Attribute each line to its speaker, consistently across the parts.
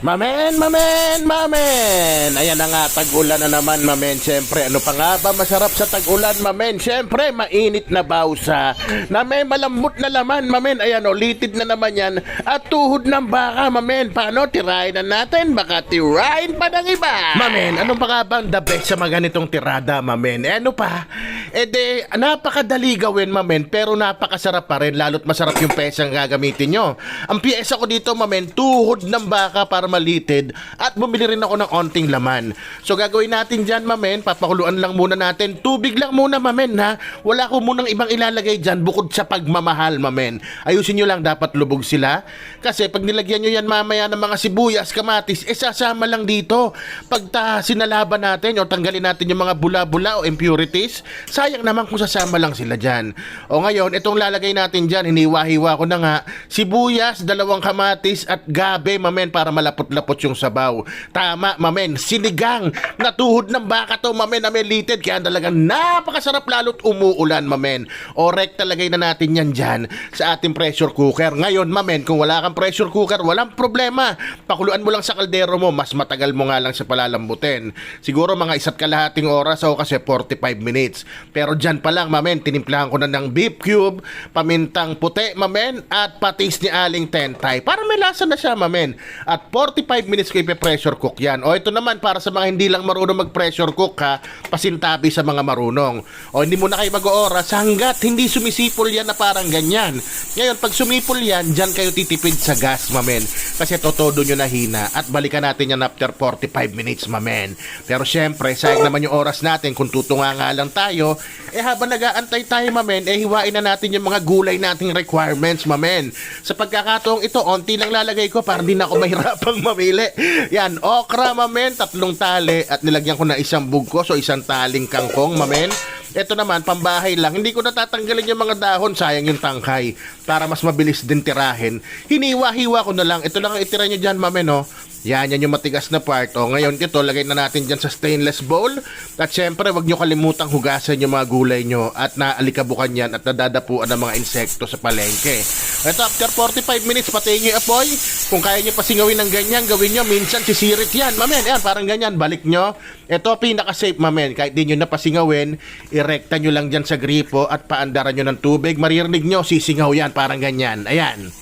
Speaker 1: Mamen, mamen, mamen. Ayan na nga, tag-ulan na naman, mamen. Siyempre, ano pa nga ba masarap sa tag-ulan, mamen? Siyempre, mainit na bausa. Na may malambot na laman, mamen. Ayan o, litid na naman yan. At tuhod ng baka, mamen. Paano, tirahin na natin? Baka tirahin pa ng iba. Mamen, ano pa nga bang the best sa mga ganitong tirada, mamen? Eh, ano pa? Eh de, napakadali gawin, mamen. Pero napakasarap pa rin. Lalo't masarap yung pesa ang gagamitin nyo. Ang pyesa ko dito, mamen, tuhod ng baka para malitid at bumili rin ako ng onting laman. So gagawin natin dyan, mamen, papakuluan lang muna natin. Tubig lang muna, mamen, ha? Wala ko munang ibang ilalagay dyan bukod sa pagmamahal, mamen. Ayusin nyo lang, dapat lubog sila. Kasi pag nilagyan nyo yan mamaya ng mga sibuyas, kamatis, eh sasama lang dito. Pag ta, sinalaban natin o tanggalin natin yung mga bula-bula o impurities, sayang naman kung sasama lang sila dyan. O ngayon, itong lalagay natin dyan, hiniwa-hiwa ko na nga, sibuyas, dalawang kamatis at gabe, mamen, para malapot-lapot yung sabaw. Tama, mamen, sinigang, natuhod ng baka to, mamen, na litid, kaya talagang napakasarap lalo't umuulan, mamen. O rekta lagay na natin yan dyan sa ating pressure cooker. Ngayon, mamen, kung wala kang pressure cooker, walang problema. Pakuluan mo lang sa kaldero mo, mas matagal mo nga lang siya palalambutin. Siguro mga isa't kalahating oras o kasi 45 minutes. Pero dyan pa lang, mamen, tinimplahan ko na ng beef cube, pamintang puti, mamen, at patis ni Aling Tentay. Para may lasa na siya, mamen. At 45 minutes ko ipe-pressure cook yan. O ito naman, para sa mga hindi lang marunong mag-pressure cook ha, pasintabi sa mga marunong. O hindi mo na kayo mag-oras hanggat hindi sumisipol yan na parang ganyan. Ngayon, pag sumipol yan, dyan kayo titipid sa gas, mamen. Kasi totodo nyo na hina. At balikan natin yan after 45 minutes, mamen. Pero syempre, sayang naman yung oras natin kung tutunga nga lang tayo. Eh habang nag-aantay tayo, mamen, eh hiwain na natin yung mga gulay nating requirements, mamen. Sa pagkakataong ito, onti lang lalagay ko para di na ako mahirapang mamili. Yan, okra, mamen, tatlong tali at nilagyan ko na isang bugkos o isang taling kangkong, mamen. Ito naman, pambahay lang. Hindi ko natatanggalin yung mga dahon, sayang yung tangkay. Para mas mabilis din tirahin. Hiniwa-hiwa ko na lang. Ito lang ang itira nyo dyan, mame, no? Yan, yan yung matigas na part. O, ngayon ito, lagay na natin dyan sa stainless bowl. At syempre, wag nyo kalimutang hugasan yung mga gulay nyo at naalikabukan yan at nadadapuan ng mga insekto sa palengke. Ito, after 45 minutes, patayin nyo apoy. Kung kaya nyo pasingawin ng ganyan, gawin nyo. Minsan, sisirit yan. Mamen, yan, parang ganyan. Balik nyo. Ito, pinaka-safe, mamen. Kahit di nyo napasingawin, irekta nyo lang dyan sa gripo at paandaran nyo ng tubig. Maririnig nyo, sisingaw yan, parang ganyan. Ayan.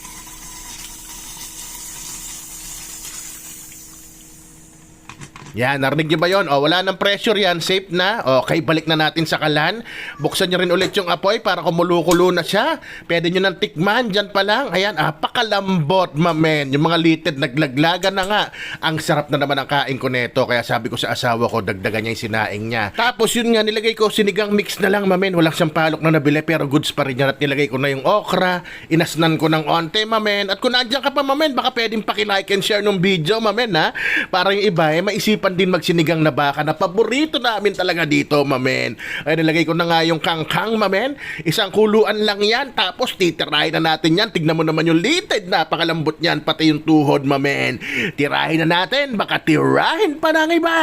Speaker 1: Yan, narinig niyo ba yon? O, wala nang pressure yan, safe na. Okay, balik na natin sa kalan. Buksan niyo rin ulit yung apoy para kumulo-kulo na siya. Pwede niyo nang tikman, dyan pa lang. Ayan, apakalambot, mamen. Yung mga litid, naglaglagan na nga. Ang sarap na naman ang kain ko neto. Kaya sabi ko sa asawa ko, dagdagan niya yung sinaing niya. Tapos yun nga, nilagay ko sinigang mix na lang, mamen. Walang sampalok na nabili, pero goods pa rin yan. At nilagay ko na yung okra. Inasnan ko ng onte, mamen. At kung nandiyan ka pa, mamen, baka pwedeng pakilike and share ng video, mamen, ha? Para yung iba, eh, maisipan din magsinigang na baka na paborito namin talaga dito, mamen. Ay, nilagay ko na nga yung kangkang, mamen. Isang kuluan lang yan, tapos titirahin na natin yan. Tignan mo naman yung litid, napakalambot niyan, pati yung tuhod, mamen. Tirahin na natin, baka tirahin pa ng iba.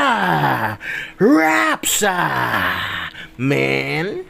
Speaker 1: Rapsa! Men?